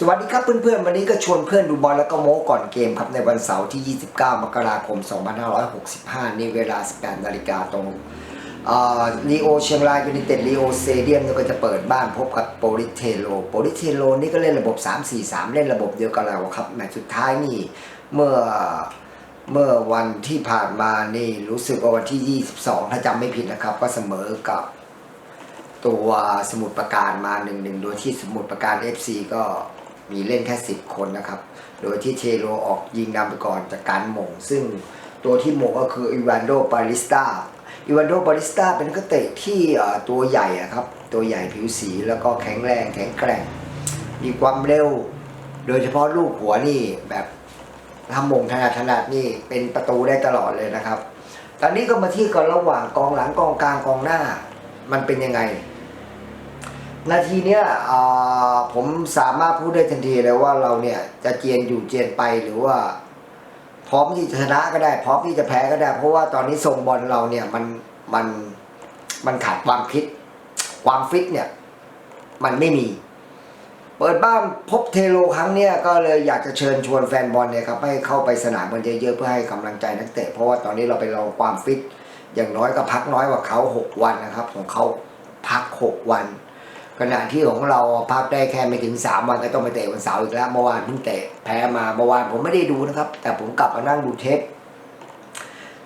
สวัสดีครับเพื่อนๆ วันนี้ก็ชวนเพื่อนดูบอลแล้วก็โม้ก่อนเกมครับในวันเสาร์ที่ 29 มกราคม 2565 ในเวลา 18 นาฬิกาตรงลีโอเชียงรายยูไนเต็ดลีโอเซเดียมก็จะเปิดบ้านพบกับโปลิเทโลโปลิเทโลนี่ก็เล่นระบบ 3-4-3 เล่นระบบเดียวกับเราครับแมตช์สุดท้ายนี่เมื่อเมื่อวันที่ผ่านมานี่รู้สึกว่าวันที่ 22 ถ้าจำไม่ผิดนะครับ ก็เสมอกับตัวสมุดประการมาหนึ่งหนึ่งโดยที่สมุดประการ FC ก็ มีเล่นแค่ 10 คนนะครับ โดยที่เทโรออกยิงนำไปก่อนจากการหม่ง ซึ่งตัวที่หม่งก็คืออีวานโดปาริสตาอีวานโดปาริสตาเป็นนักเตะที่ตัวใหญ่ครับ ตัวใหญ่ผิวสีแล้วก็แข็งแรงแข็งแกร่ง มีความเร็ว โดยเฉพาะลูกหัวนี่แบบทำมงถนัดถนัดนี่เป็นประตูได้ตลอดเลยนะครับ ตอนนี้ก็มาที่กันระหว่างกองหลังกองกลางกองหน้า มันเป็นยังไง นาทีเนี้ยผมสามารถพูดได้ทันทีเลยว่าเราเนี่ยจะเจียนอยู่เจียนไปหรือว่า พร้อมที่จะชนะก็ได้ พร้อมที่จะแพ้ก็ได้ เพราะว่าตอนนี้ทรงบอลเราเนี่ยมันมันมันขาดความคิด ความฟิตเนี่ย มันไม่มี เปิดบ้านพบเทโลครั้งเนี้ยก็เลยอยากจะเชิญชวนแฟนบอลเนี่ยครับให้เข้าไปสนามกันเยอะๆเพื่อให้กำลังใจนักเตะเพราะว่าตอนนี้เราไปรอความฟิต อย่างน้อยก็พักน้อยกว่าเขาหกวันนะครับ ของเขาพักหกวัน ขณะที่ของเราพักได้แค่ไม่ถึงสามวันก็ต้องไปเตะวันเสาร์อีกแล้วเมื่อวานเพิ่งเตะแพ้มาเมื่อวานผมไม่ได้ดูนะครับ แต่ผมกลับมานั่งดูเทป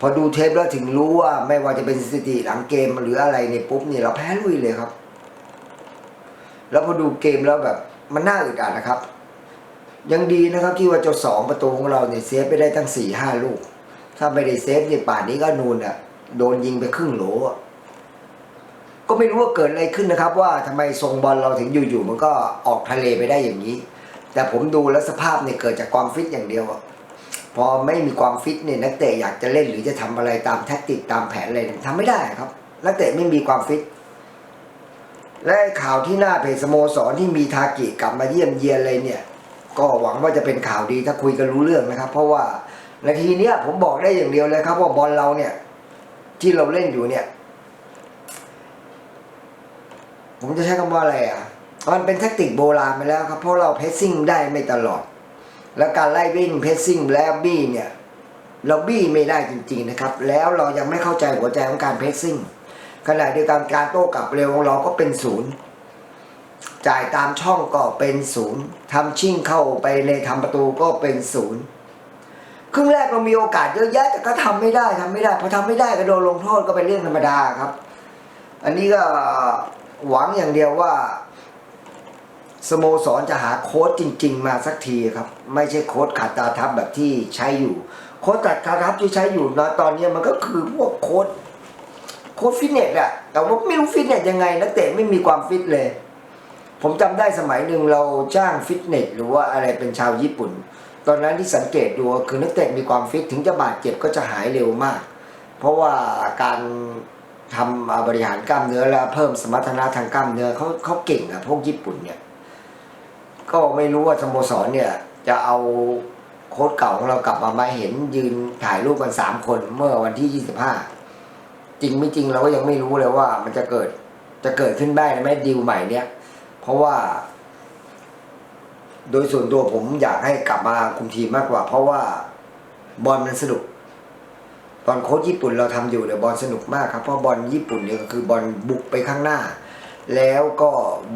พอดูเทปแล้วถึงรู้ว่าไม่ว่าจะเป็นสถิติหลังเกมหรืออะไรเนี่ยปุ๊บเนี่ยเราแพ้ลุยเลยครับ แล้วพอดูเกมแล้วแบบมันน่าอึดอัดนะครับ ยังดีนะครับที่ว่าเจ้าสองประตูของเราเนี่ยเซฟไปได้ตั้งสี่ห้าลูก ถ้าไม่ได้เซฟเนี่ยป่านนี้ก็นูนอะโดนยิงไปครึ่งโหลอะ ก็ไม่รู้ว่าเกิดอะไรขึ้นนะครับ ว่าทำไมทรงบอลเราถึงอยู่ๆมันก็ออกทะเลไปได้อย่างนี้ แต่ผมดูแล้วสภาพเนี่ยเกิดจากความฟิตอย่างเดียวพอไม่มีความฟิตเนี่ยนักเตะอยากจะเล่นหรือจะทำอะไรตามแท็กติกตามแผนอะไรเนี่ยทำไม่ได้ครับ นักเตะไม่มีความฟิต และข่าวที่หน้าเพจสโมสรที่มีทากิกลับมาเยี่ยมเยียนเลยเนี่ย ก็หวังว่าจะเป็นข่าวดีถ้าคุยกันรู้เรื่องนะครับ เพราะว่านาทีเนี้ยผมบอกได้อย่างเดียวเลยครับ ว่าบอลเราเนี่ย ที่เราเล่นอยู่เนี่ย ผมจะใช้คำว่าอะไรอะ มันเป็นแทคติกโบราณไปแล้วครับ เพราะเราเพสซิ่งได้ไม่ตลอด แล้วการไล่วิ่งเพสซิ่งแล้วบี้เนี่ยเราบี้ไม่ได้จริง ๆนะครับ แล้วเรายังไม่เข้าใจหัวใจของการเพสซิ่งขณะเดียวกันการโต้กลับเร็วของเราก็เป็นศูนย์จ่ายตามช่องก็เป็นศูนย์ทำชิ่งเข้าไปในทำประตูก็เป็นศูนย์ครึ่งแรกเรามีโอกาสเยอะแยะแต่ก็ทำไม่ได้ทำไม่ได้พอทำไม่ได้ก็โดนลงโทษก็เป็นเรื่องธรรมดาครับ อันนี้ก็ หวังอย่างเดียวว่าสโมสรจะหาโค้ชจริง ๆ มาสักทีครับ ไม่ใช่โค้ชขาดตาทับแบบที่ใช้อยู่ โค้ชขาดตาทับที่ใช้อยู่นะตอนนี้มันก็คือพวกโค้ชโค้ชฟิตเนสอะแต่ว่าไม่รู้ฟิตเนสยังไงนักเตะไม่มีความฟิตเลย ผมจำได้สมัยหนึ่งเราจ้างฟิตเนสหรือว่าอะไรเป็นชาวญี่ปุ่น ตอนนั้นที่สังเกตดูคือนักเตะมีความฟิตถึงจะบาดเจ็บก็จะหายเร็วมาก เพราะว่าการ ทำบริหารกล้ามเนื้อและเพิ่มสมรรถนะทางกล้ามเนื้อเขาเขาเก่งอะพวกญี่ปุ่นเนี่ย ก็ไม่รู้ว่าสโมสรเนี่ย จะเอาโค้ชเก่าของเรากลับมามาเห็นยืนถ่ายรูปกันสามคนเมื่อวันที่ยี่สิบห้าจริงไม่จริงเราก็ยังไม่รู้เลยว่า มันจะเกิดจะเกิดขึ้นได้ไหมดีลใหม่เนี่ย เพราะว่า โดยส่วนตัวผมอยากให้กลับมาคุมทีมมากกว่า เพราะว่าบอลมันสนุก ตอนโค้ชญี่ปุ่นเราทำอยู่เนี่ยวบอลสนุกมากครับเพราะบอลญี่ปุ่นเนี่ยก็คือบอลบุกไปข้างหน้า แล้วก็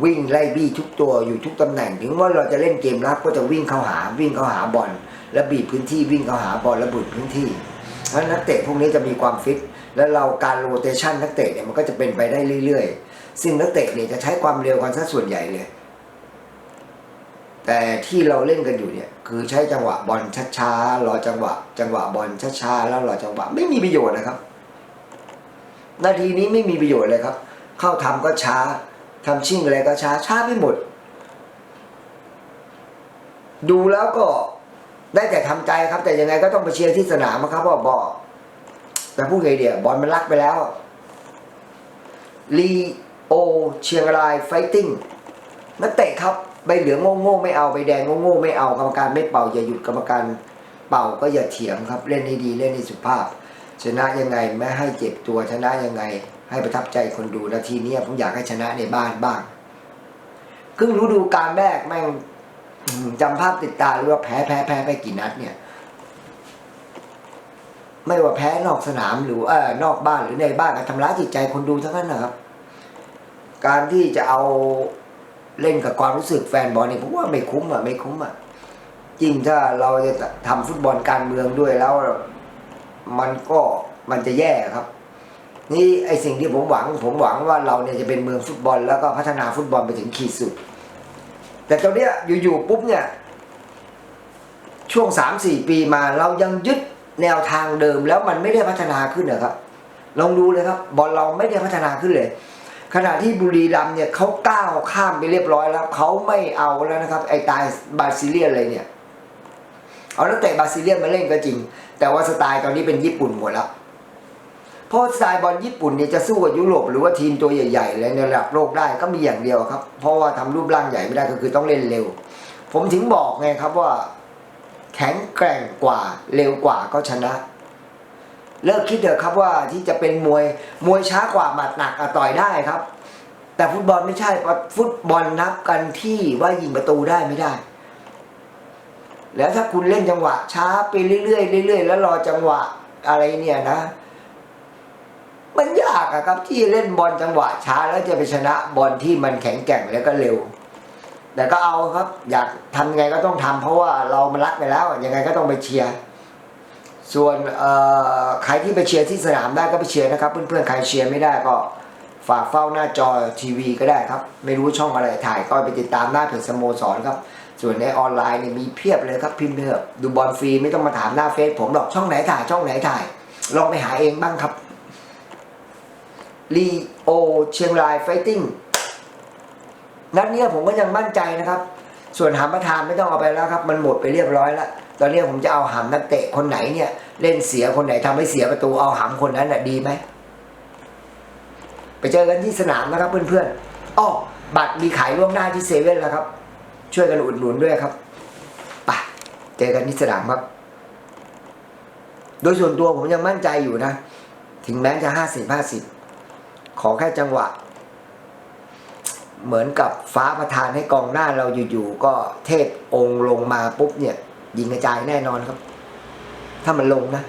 วิ่งไล่บี้ทุกตัวอยู่ทุกตำแหน่ง ถึงว่าเราจะเล่นเกมรับก็จะวิ่งเข้าหาวิ่งเข้าหาบอลแล้วบีบพื้นที่วิ่งเข้าหาบอลแล้วบุดพื้นที่เพราะฉะนั้นนักเตะพวกนี้จะมีความฟิตแล้วเราการโรเตชันนักเตะเนี่ยมันก็จะเป็นไปได้เรื่อยๆ ซึ่งนักเตะเนี่ยจะใช้ความเร็วกันซะส่วนใหญ่เลย แต่ที่เราเล่นกันอยู่เนี่ย คือใช้จังหวะบอลช้าๆรอจังหวะ จังหวะบอลช้าๆแล้วรอจังหวะไม่มีประโยชน์นะครับ นาทีนี้ไม่มีประโยชน์เลยครับ เข้าทำก็ช้าทำชิ่งอะไรก็ช้าช้าไม่หมด ดูแล้วก็ได้แต่ทำใจครับ แต่ยังไงก็ต้องไปเชียร์ที่สนามครับว่าบอแต่พูดไงเดียบอลมันลักไปแล้วลีโอเชียงรายไฟติ้งนักเตะครับ ใบเหลืองโง่ๆไม่เอาใบแดงโง่ๆไม่เอากรรมการไม่เป่าอย่าหยุดกรรมการเป่าก็อย่าเถียงครับ เล่นให้ดีเล่นให้สุภาพ ชนะยังไงไม่ให้เจ็บตัวชนะยังไง ให้ประทับใจคนดูนาทีนี้ผมอยากให้ชนะในบ้านบ้างครึ่งฤดูกาลแรกแม่งจำภาพติดตาหรือว่าแพ้แพ้แพ้ไปกี่นัดเนี่ย ไม่ว่าแพ้นอกสนามหรือเออนอกบ้านหรือในบ้านอะทำร้ายจิตใจคนดูทั้งนั้นนะครับ การที่จะเอา เล่นกับความรู้สึกแฟนบอลเนี่ยผมว่าไม่คุ้มอะไม่คุ้มอะจริงถ้าเราจะทำฟุตบอลการเมืองด้วยแล้ว มันก็มันจะแย่ครับ นี่ไอสิ่งที่ผมหวัง ผมหวังว่าเราเนี่ยจะเป็นเมืองฟุตบอล แล้วก็พัฒนาฟุตบอลไปถึงขีดสุด แต่ตอนเนี้ยอยู่ๆปุ๊บเนี่ยช่วงสามสี่ปีมาเรายังยึดแนวทางเดิมแล้วมันไม่ได้พัฒนาขึ้นนะครับลองดูเลยครับ บอลเราไม่ได้พัฒนาขึ้นเลย ขณะที่บุรีรัมเนี่ยเขาก้าวข้ามไปเรียบร้อยแล้วเขาไม่เอาแล้วนะครับ ไอ้ตายบาซิเลียนเลยเนี่ย เอานักเตะบาซิเลียนมาเล่นก็จริง แต่ว่าสไตล์ตอนนี้เป็นญี่ปุ่นหมดแล้วเพราะสไตล์บอลญี่ปุ่นเนี่ยจะสู้กับยุโรปหรือว่าทีมตัวใหญ่ๆเลยในระดับโลกได้ก็มีอย่างเดียวครับ เพราะว่าทำรูปร่างใหญ่ไม่ได้ก็คือต้องเล่นเร็ว ผมถึงบอกไงครับว่า แข็งแกร่งกว่าเร็วกว่าก็ชนะ เลิกคิดเถอะครับว่าที่จะเป็นมวยมวยช้ากว่าหมัดหนักต่อยได้ครับ แต่ฟุตบอลไม่ใช่ฟุตบอลนับกันที่ว่ายิงประตูได้ไม่ได้ แล้วถ้าคุณเล่นจังหวะ ช้าไปเรื่อยๆเรื่อยๆแล้วรอจังหวะอะไรเนี่ยนะ มันยากอะครับที่เล่นบอลจังหวะช้าแล้วจะไปชนะบอลที่มันแข็งแกร่งแล้วก็เร็ว แต่ก็เอาครับ อยากทำไงก็ต้องทำเพราะว่าเรามันรักไปแล้วยังไงก็ต้องไปเชียร์ ส่วนใครที่ไปเชียร์ที่สนามได้ก็ไปเชียร์นะครับ เพื่อนๆใครเชียร์ไม่ได้ก็ฝากเฝ้าหน้าจอทีวีก็ได้ครับ ไม่รู้ช่องอะไรถ่ายก็ไปติดตามหน้าเพจสโมสรครับ ส่วนในออนไลน์เนี่ยมีเพียบเลยครับพิมพ์เถอะดูบอลฟรีไม่ต้องมาถามหน้าเฟซผมหรอกช่องไหนถ่ายช่องไหนถ่าย ลองไปหาเองบ้างครับลีโอเชียงรายไฟติ้งนัดนี้ผมก็ยังมั่นใจนะครับ ส่วนหามประธานไม่ต้องเอาไปแล้วครับ มันหมดไปเรียบร้อยแล้ว ตอนนี้ผมจะเอาหามนักเตะคนไหนเนี่ย เล่นเสียคนไหนทำให้เสียประตูเอาหามคนนั้นน่ะดีไหมไปเจอกันที่สนามนะครับ เพื่อนๆอ้อบัตรมีขายล่วงหน้าที่เซเว่นแล้วครับ ช่วยกันอุดหนุนด้วยครับไปเจอกันที่สนามครับ โดยส่วนตัวผมยังมั่นใจอยู่นะ ถึงแม้จะห้าสิบห้าสิบขอแค่จังหวะ เหมือนกับฟ้าประทานให้กองหน้าเราอยู่ๆก็เทพองค์ลงมาปุ๊บเนี่ย ยิงกระจายแน่นอนครับ ถ้ามันลงนะ